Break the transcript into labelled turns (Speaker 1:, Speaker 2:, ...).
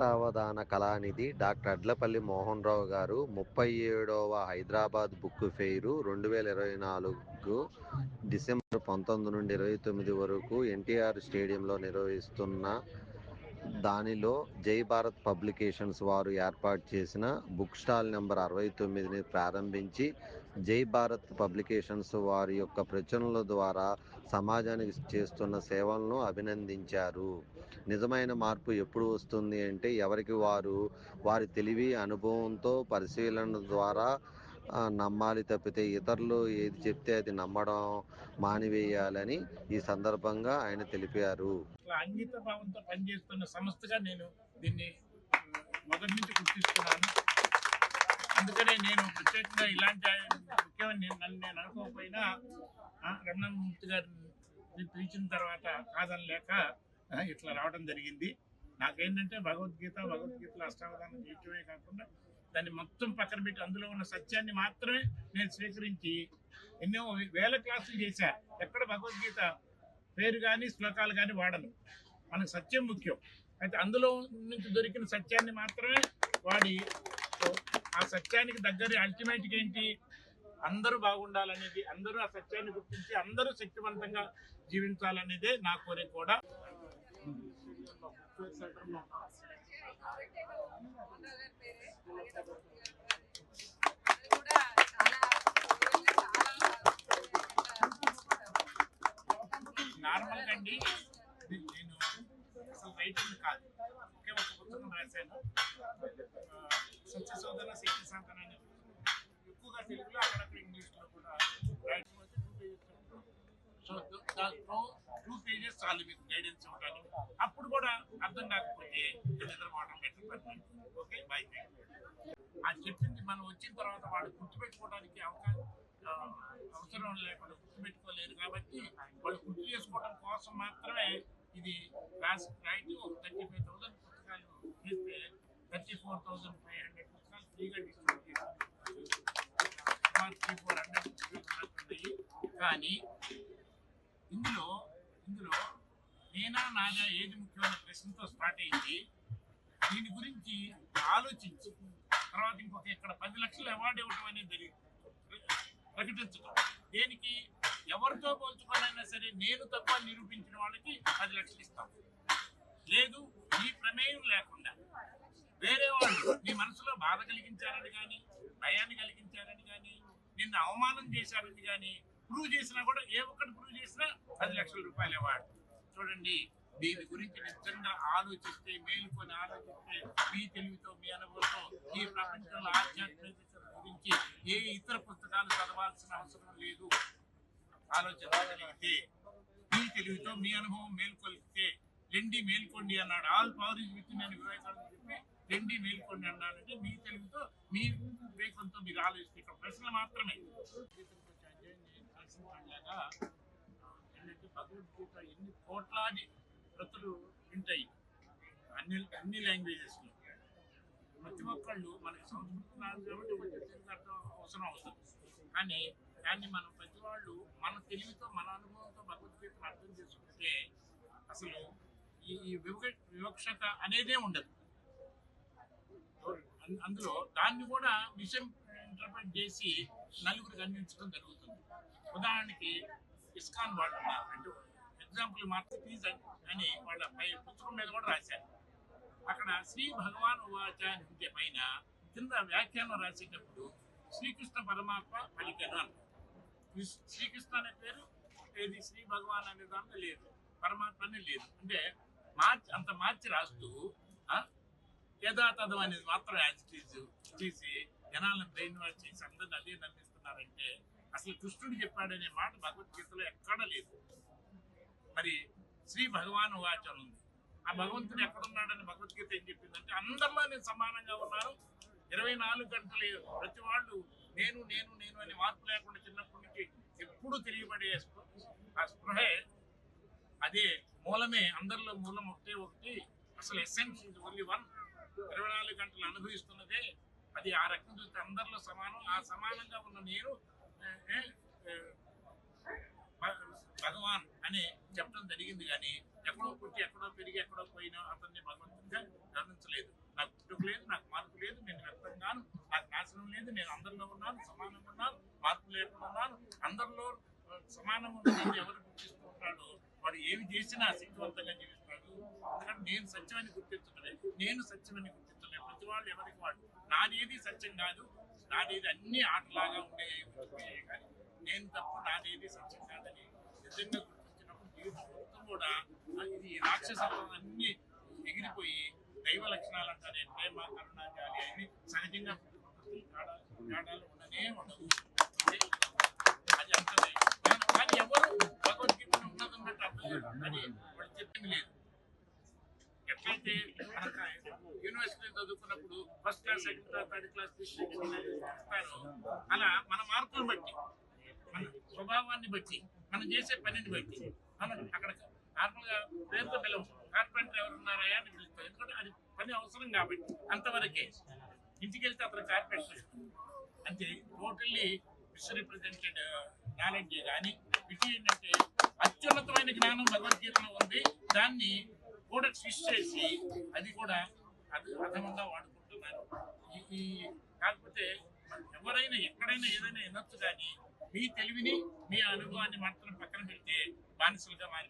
Speaker 1: అష్టావధాన Kalanithi doctor అడ్లపల్లి Mohan Rao గారు ముప్పై ఏడవ హైదరాబాద్ బుక్ ఫెయిరు రెండు వేల ఇరవై నాలుగు డిసెంబర్ పంతొమ్మిది నుండి ఇరవై తొమ్మిది వరకు ఎన్టీఆర్ స్టేడియంలో నిర్వహిస్తున్న దానిలో జై భారత్ పబ్లికేషన్స్ వారు ఏర్పాటు చేసిన బుక్ స్టాల్ నెంబర్ అరవై తొమ్మిదిని ప్రారంభించి జై భారత్ పబ్లికేషన్స్ వారి యొక్క ప్రచురణల ద్వారా సమాజానికి చేస్తున్న సేవలను అభినందించారు. నిజమైన మార్పు ఎప్పుడు వస్తుంది అంటే ఎవరికి వారు వారి తెలివి అనుభవంతో పరిశీలన ద్వారా నమ్మాలి తప్పితే ఇతరులు ఏది చెప్తే అది నమ్మడం మానివేయాలని ఈ సందర్భంగా ఆయన తెలిపారు.
Speaker 2: ఇట్లా అంకిత భావంతో పనిచేస్తున్న సంస్థగా నేను దీన్ని మొదటి నుంచి గుర్తిస్తున్నాను. అందుకనే నేను ప్రత్యేకంగా ఇలాంటి ముఖ్యమైన నేను నన్ను నేను అనుకోకపోయినా రమణమూర్తి గారిని పిలిచిన తర్వాత కాదని లేక ఇట్లా రావడం జరిగింది. నాకేంటంటే భగవద్గీత భగవద్గీతలో అష్టావధానం చేయటమే కాకుండా దాన్ని మొత్తం పక్కన పెట్టి అందులో ఉన్న సత్యాన్ని మాత్రమే నేను స్వీకరించి ఎన్నో వేల క్లాసులు చేశా. ఎక్కడ భగవద్గీత పేరు కానీ శ్లోకాలు కానీ వాడను. మనకు సత్యం ముఖ్యం. అయితే అందులో నుంచి దొరికిన సత్యాన్ని మాత్రమే వాడి ఆ సత్యానికి దగ్గర అల్టిమేట్గా ఏంటి? అందరూ బాగుండాలనేది అందరూ ఆ సత్యాన్ని గుర్తించి అందరూ శక్తివంతంగా జీవించాలనేదే నా కోరిక కూడా. నార్మల్ అండి నేను అసలు రైటింగ్ కాదు. ఒకే ఒక పుస్తకం రాశాను. ఆ, సత్య శోధన శక్తి సాధన అనే. ఎక్కువగా తెలుగులో అక్కడక్కడ ఇంగ్లీష్లో కూడా సో దాంట్లో టూ పేజెస్ చాలు మీకు గైడెన్స్ ఇవ్వడానికి. అప్పుడు కూడా అర్థం కాకపోతే అది చెప్పింది మనం వచ్చిన తర్వాత వాళ్ళు గుర్తుపెట్టుకోవడానికి అవకాశం అవసరం లేకుండా గుర్తుపెట్టుకోలేరు కాబట్టి వాళ్ళు గుర్తు చేసుకోవడం కోసం మాత్రమే ఇది class right thirty five thousand పుస్తకాలు ఇస్తే thirty four thousand five hundred పుస్తకాలు ఫ్రీగా డిస్ట్రిబ్యూట్ చేశారు. త్రీ ఫోర్ హండ్రెడ్ పుస్తకాలు కానీ ఇందులో ఇందులో నేనా నాదా ఏది ముఖ్యమైన ప్రశ్నతో స్టార్ట్ అయింది? దీని గురించి ఆలోచించి తర్వాత ఇంకొక ఇక్కడ పది లక్షలు అవార్డు ఇవ్వడం అనేది జరిగింది. ప్రకటించడం దేనికి? ఎవరితో పోల్చుకోనైనా సరే నేను తప్ప నిరూపించిన వాళ్ళకి పది లక్షలు ఇస్తాం. లేదు ఈ ప్రమేయం లేకుండా వేరే వాళ్ళు నీ మనసులో బాధ కలిగించారని కానీ భయాన్ని కలిగించారని కానీ నిన్ను అవమానం చేశారని కానీ ప్రూవ్ చేసినా కూడా ఏ ఒక్కటి ప్రూవ్ చేసినా పది లక్షల రూపాయలు ఇవ్వాలి చూడండి. దీని గురించి నిజంగా ఆలోచిస్తే మేలుకొని ఆలోచిస్తే మీ తెలివితో మీ అనుభవంతో ఈ ప్రపంచంలో ఆధ్యాత్మిక గురించి ఏ ఇతర పుస్తకాలు చదవాల్సిన అవసరం లేదు. ఆలోచించగలిగితే మీ తెలివితో మీ అనుభవం మేల్కొలిస్తే రెండి మేల్కొండి అన్నాడు. ఆల్ పవర్ ఇస్ విత్ నేను వివేకానంద చెప్పి రెండి మేల్కొండి అన్నాడంటే మీ తెలివితో మీ వివేకంతో మీరు ఆలోచిస్తే ఇక్కడ ప్రశ్నలు మాత్రమే. అధ్యయనం చేయాల్సిన లాగా ఏంటంటే భగవద్గీత ఎన్ని కోట్లాది ప్రతులు వింటాయి అన్ని అన్ని లాంగ్వేజెస్లో ప్రతి ఒక్కళ్ళు మనకి సంస్కృతి కాబట్టి అర్థం అవసరం అవుతుంది కానీ దాన్ని మనం ప్రతి వాళ్ళు మన తెలివితో మన అనుభవంతో భగవద్గీతను అర్థం చేసుకుంటే అసలు ఈ ఈ వివక వివక్షత అనేదే ఉండదు. అందులో దాన్ని కూడా మిషన్ ఇంటర్ప్రిట్ చేసి నలుగురికి అందించడం జరుగుతుంది. ఉదాహరణకి ఇస్కాన్ వాళ్ళు అంటే ఎగ్జాంపుల్ మాత్రం ఫీజ్ అని వాళ్ళ పై పుస్తకం మీద కూడా రాశారు. అక్కడ శ్రీ భగవాన్ ఉవాచ అని ఉంటే పైన కింద వ్యాఖ్యానం రాసేటప్పుడు శ్రీకృష్ణ పరమాత్మ పలికను అన్నారు. కృష్ణ- శ్రీకృష్ణ అనే పేరు ఏది? శ్రీ భగవాన్ అనే దాంట్లో లేదు. పరమాత్మ అనే లేదు. అంటే మార్చి అంత మార్చి రాస్తూ యథాతథం అనేది మాత్రం యాజిటీజ్ చేసి జనాలను బ్రెయిన్ వాష్ చేసి అందరిని అదే నమ్మిస్తున్నారంటే అసలు కృష్ణుడు చెప్పాడనే మాట భగవద్గీతలో ఎక్కడా లేదు. మరి శ్రీ భగవాన్ వాచన ఉంది. ఆ భగవంతుడు ఎక్కడున్నాడని భగవద్గీత ఏం చెప్పిందంటే అందరిలో నేను సమానంగా ఉన్నాను. ఇరవై నాలుగు గంటలు ప్రతి వాళ్ళు నేను నేను నేను అని మార్పు లేకుండా చిన్నప్పటి నుంచి ఎప్పుడు తెలియబడే ఆ స్పృహే అదే మూలమే అందరిలో మూలం ఒకటే ఒకటి అసలు ఎస్సెన్స్ ఇది ఓన్లీ వన్ ఇరవై నాలుగు గంటలు అనుభవిస్తున్నదే అది. ఆ రకం చూస్తే అందరిలో సమానం ఆ సమానంగా ఉన్న నేను భగవాన్. అని చెప్పడం జరిగింది కానీ ఎక్కడో పుట్టి ఎక్కడో పెరిగి ఎక్కడో పోయినా అతన్ని భగవంతుడిగా గమనించలేదు నాకు పుట్టుకు లేదు నాకు మార్పు లేదు నేను వ్యక్తంగాను నాకు నాశనం లేదు నేను అందరిలో ఉన్నాను సమానంగా ఉన్నాను మార్పు లేకుండా ఉన్నాను అందరిలో సమానంగా ఉన్నది ఎవరు గుర్తిస్తూ ఉంటాడు వాడు ఏమి చేసినా శక్తివంతంగా జీవిస్తాడు. ఎందుకంటే నేను సత్యమని గుర్తించడమే నేను సత్యమని గుర్తించలేదు ప్రతి వాళ్ళు ఎవరికి వాడు. నాదేది సత్యం కాదు నాదేది అన్ని ఆటలాగా ఉండే ఉండే కానీ నేను తప్ప నాదేది సత్యం కాదని నిజంగా గుర్తించినప్పుడు జీవితం మొత్తం కూడా ఆ ఇది రాక్షసత్వం అన్ని ఎగిరిపోయి దైవ లక్షణాలు అంటారే ప్రేమ కరుణ జాలి అన్ని సహజంగా తేడాలు ఉండనే ఉండవు అది అంతమే కానీ- ఎవరు భగవద్గీత ఉన్నది ఉన్నట్టు అర్థం అది వాడు చెప్పింది లేదు. ఎట్లయితే యూనివర్సిటీ చదువుకున్నప్పుడు first class second class third class ఇస్తారో అలా మన మార్కులను బట్టి మన స్వభావాన్ని బట్టి మనం చేసే పనిని బట్టి మనం అక్కడ నార్మల్గా పేరుతో పిలవచ్చు కార్పెంటర్ ఎవరు ఉన్నారా అని పిలుస్తాం ఎందుకంటే అది పని అవసరం కాబట్టి అంతవరకే. ఇంటికి వెళ్తే అతను కార్పెంటర్ అంటే టోటల్లీ మిస్రిప్రజెంటెడ్ నాలెడ్జ్ కానీ ఇది ఏంటంటే అత్యున్నతమైన జ్ఞానం భగవద్గీతలో ఉంది. దాన్ని కూడా ఫిష్ చేసి అది కూడా అది అర్థంగా వాడుకుంటున్నారు. ఈ- కాకపోతే ఎవరైనా ఎక్కడైనా ఏదైనా వినొచ్చు కానీ మీ తెలివిని మీ అనుభవాన్ని మాత్రం పక్కన పెడితే బానిసలుగా మారి